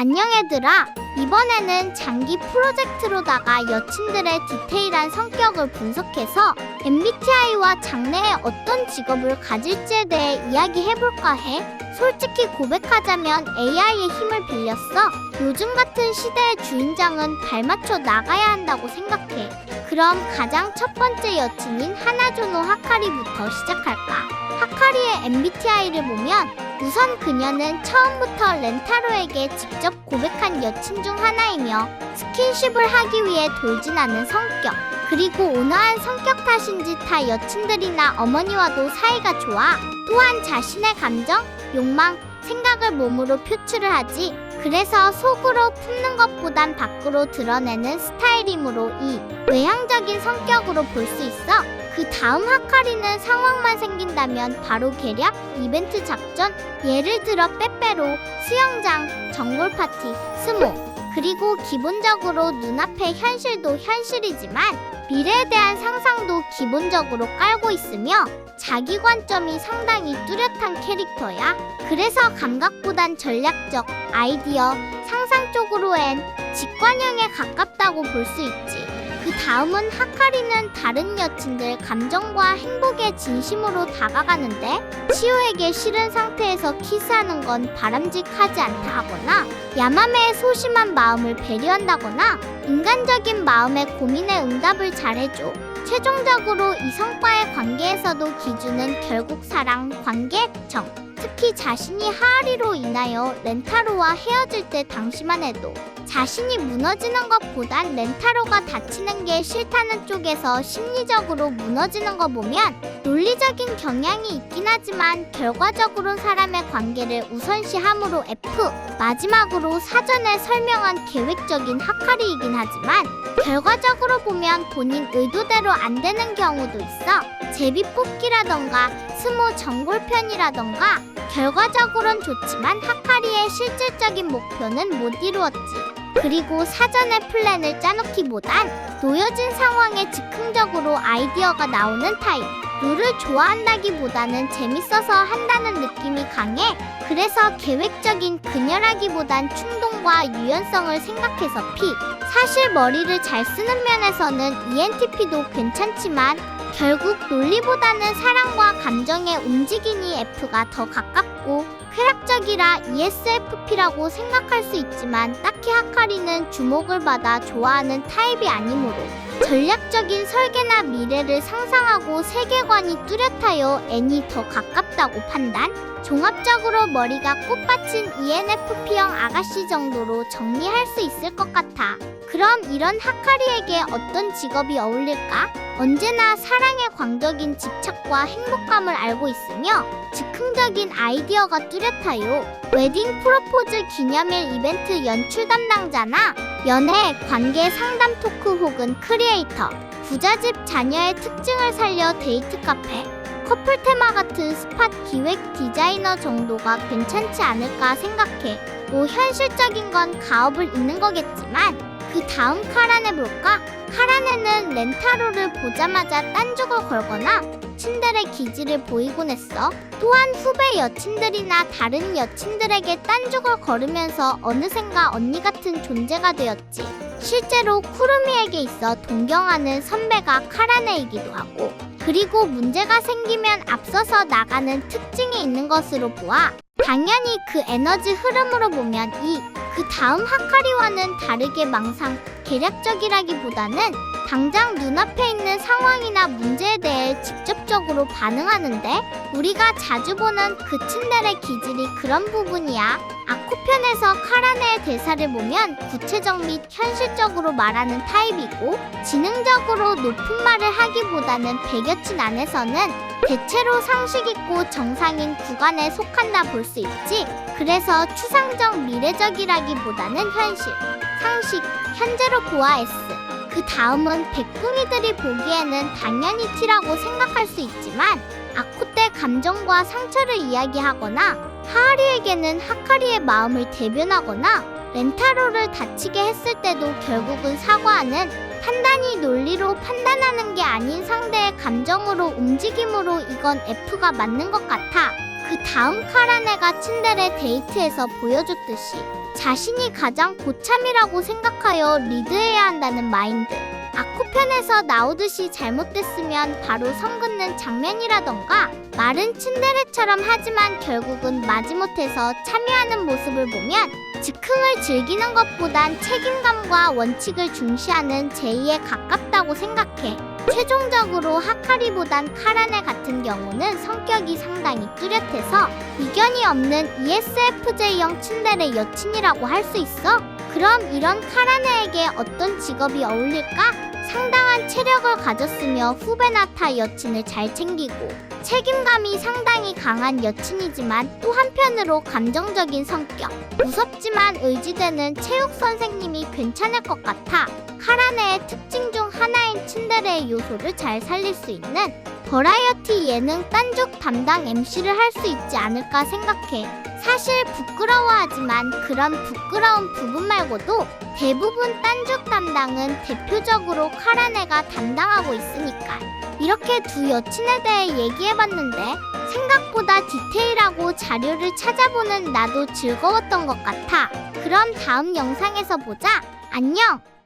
안녕 얘들아. 이번에는 장기 프로젝트로다가 여친들의 디테일한 성격을 분석해서 MBTI와 장래에 어떤 직업을 가질지에 대해 이야기해볼까 해. 솔직히 고백하자면 AI의 힘을 빌렸어. 요즘 같은 시대의 주인장은 발맞춰 나가야 한다고 생각해. 그럼 가장 첫 번째 여친인 하나조노 하카리부터 시작할까? 하카리의 MBTI를 보면 우선 그녀는 처음부터 렌타로에게 직접 고백한 여친 중 하나이며 스킨십을 하기 위해 돌진 않은 성격 그리고 온화한 성격 탓인지 타 여친들이나 어머니와도 사이가 좋아 또한 자신의 감정, 욕망, 생각을 몸으로 표출을 하지 그래서 속으로 품는 것보단 밖으로 드러내는 스타일이므로 이 외향적인 성격으로 볼 수 있어 그 다음 하카리는 상황만 생긴다면 바로 계략, 이벤트 작전, 예를 들어 빼빼로, 수영장, 정골 파티, 스모. 그리고 기본적으로 눈앞의 현실도 현실이지만 미래에 대한 상상도 기본적으로 깔고 있으며 자기 관점이 상당히 뚜렷한 캐릭터야. 그래서 감각보단 전략적, 아이디어, 상상 쪽으로엔 직관형에 가깝다고 볼 수 있지. 그 다음은 하카리는 다른 여친들 감정과 행복에 진심으로 다가가는데 치우에게 싫은 상태에서 키스하는 건 바람직하지 않다 하거나 야마메의 소심한 마음을 배려한다거나 인간적인 마음의 고민에 응답을 잘해줘. 최종적으로 이성과의 관계에서도 기준은 결국 사랑, 관계, 정. 특히 자신이 하하리로 인하여 렌타로와 헤어질 때 당시만 해도 자신이 무너지는 것보단 렌타로가 다치는 게 싫다는 쪽에서 심리적으로 무너지는 거 보면 논리적인 경향이 있긴 하지만 결과적으로 사람의 관계를 우선시함으로 F 마지막으로 사전에 설명한 계획적인 하카리이긴 하지만 결과적으로 보면 본인 의도대로 안 되는 경우도 있어 제비 뽑기라던가 스모 정골편이라던가 결과적으로는 좋지만 하카리의 실질적인 목표는 못 이루었지. 그리고 사전에 플랜을 짜놓기보단 놓여진 상황에 즉흥적으로 아이디어가 나오는 타입. 룰을 좋아한다기보다는 재밌어서 한다는 느낌이 강해. 그래서 계획적인 그녀라기보단 충동과 유연성을 생각해서 P. 사실 머리를 잘 쓰는 면에서는 ENTP도 괜찮지만 결국 논리보다는 사랑과 감정의 움직이니 F가 더 가깝고 쾌락적이라 ESFP라고 생각할 수 있지만 딱히 하카리는 주목을 받아 좋아하는 타입이 아니므로 전략적인 설계나 미래를 상상하고 세계관이 뚜렷하여 N이 더 가깝다고 판단? 종합적으로 머리가 꽃받친 ENFP형 아가씨 정도로 정리할 수 있을 것 같아 그럼 이런 하카리에게 어떤 직업이 어울릴까? 언제나 사랑에 광적인 집착과 행복감을 알고 있으며 즉흥적인 아이디어가 뚜렷하요. 웨딩 프로포즈 기념일 이벤트 연출 담당자나 연애, 관계 상담 토크 혹은 크리에이터, 부잣집 자녀의 특징을 살려 데이트 카페, 커플 테마 같은 스팟 기획 디자이너 정도가 괜찮지 않을까 생각해. 뭐 현실적인 건 가업을 잇는 거겠지만 그 다음 카란에 볼까? 카란에는 렌타로를 보자마자 딴죽을 걸거나 친들의 기지를 보이곤 했어. 또한 후배 여친들이나 다른 여친들에게 딴죽을 걸으면서 어느샌가 언니 같은 존재가 되었지. 실제로 쿠르미에게 있어 동경하는 선배가 카라네이기도 하고 그리고 문제가 생기면 앞서서 나가는 특징이 있는 것으로 보아 당연히 그 에너지 흐름으로 보면 이 그 다음 하카리와는 다르게 망상 계략적이라기보다는 당장 눈앞에 있는 상황이나 문제에 대해 직접적으로 반응하는데 우리가 자주 보는 그 츤델의 기질이 그런 부분이야. 아쿠편에서 카라네의 대사를 보면 구체적 및 현실적으로 말하는 타입이고 지능적으로 높은 말을 하기보다는 백여친 안에서는 대체로 상식 있고 정상인 구간에 속한다 볼 수 있지. 그래서 추상적 미래적이라기보다는 현실, 상식, 현재로 보아 S. 그 다음은 백궁이들이 보기에는 당연히 T라고 생각할 수 있지만 아쿠 때 감정과 상처를 이야기하거나 하하리에게는 하카리의 마음을 대변하거나 렌타로를 다치게 했을 때도 결국은 사과하는 판단이 논리로 판단하는 게 아닌 상대의 감정으로 움직임으로 이건 F가 맞는 것 같아. 그 다음 카라네가 츤데레 데이트에서 보여줬듯이 자신이 가장 고참이라고 생각하여 리드해야 한다는 마인드. 아쿠편에서 나오듯이 잘못됐으면 바로 선 긋는 장면이라던가 말은 츤데레처럼 하지만 결국은 마지못해서 참여하는 모습을 보면 즉흥을 즐기는 것보단 책임감과 원칙을 중시하는 제이에 가깝다고 생각해. 최종적으로 하카리보단 카라네 같은 경우는 성격이 상당히 뚜렷해서 이견이 없는 ESFJ형 츤데레 여친이라고 할 수 있어. 그럼 이런 카라네에게 어떤 직업이 어울릴까? 상당한 체력을 가졌으며 후배나 타 여친을 잘 챙기고 책임감이 상당히 강한 여친이지만 또 한편으로 감정적인 성격. 무섭지만 의지되는 체육 선생님이 괜찮을 것 같아. 카라네의 특징 중 하나인 츤데레의 요소를 잘 살릴 수 있는 버라이어티 예능 딴죽 담당 MC를 할 수 있지 않을까 생각해. 사실 부끄러워하지만 그런 부끄러운 부분 말고도 대부분 딴죽 담당은 대표적으로 카라네가 담당하고 있으니까. 이렇게 두 여친에 대해 얘기해봤는데 생각보다 디테일하고 자료를 찾아보는 나도 즐거웠던 것 같아. 그럼 다음 영상에서 보자. 안녕!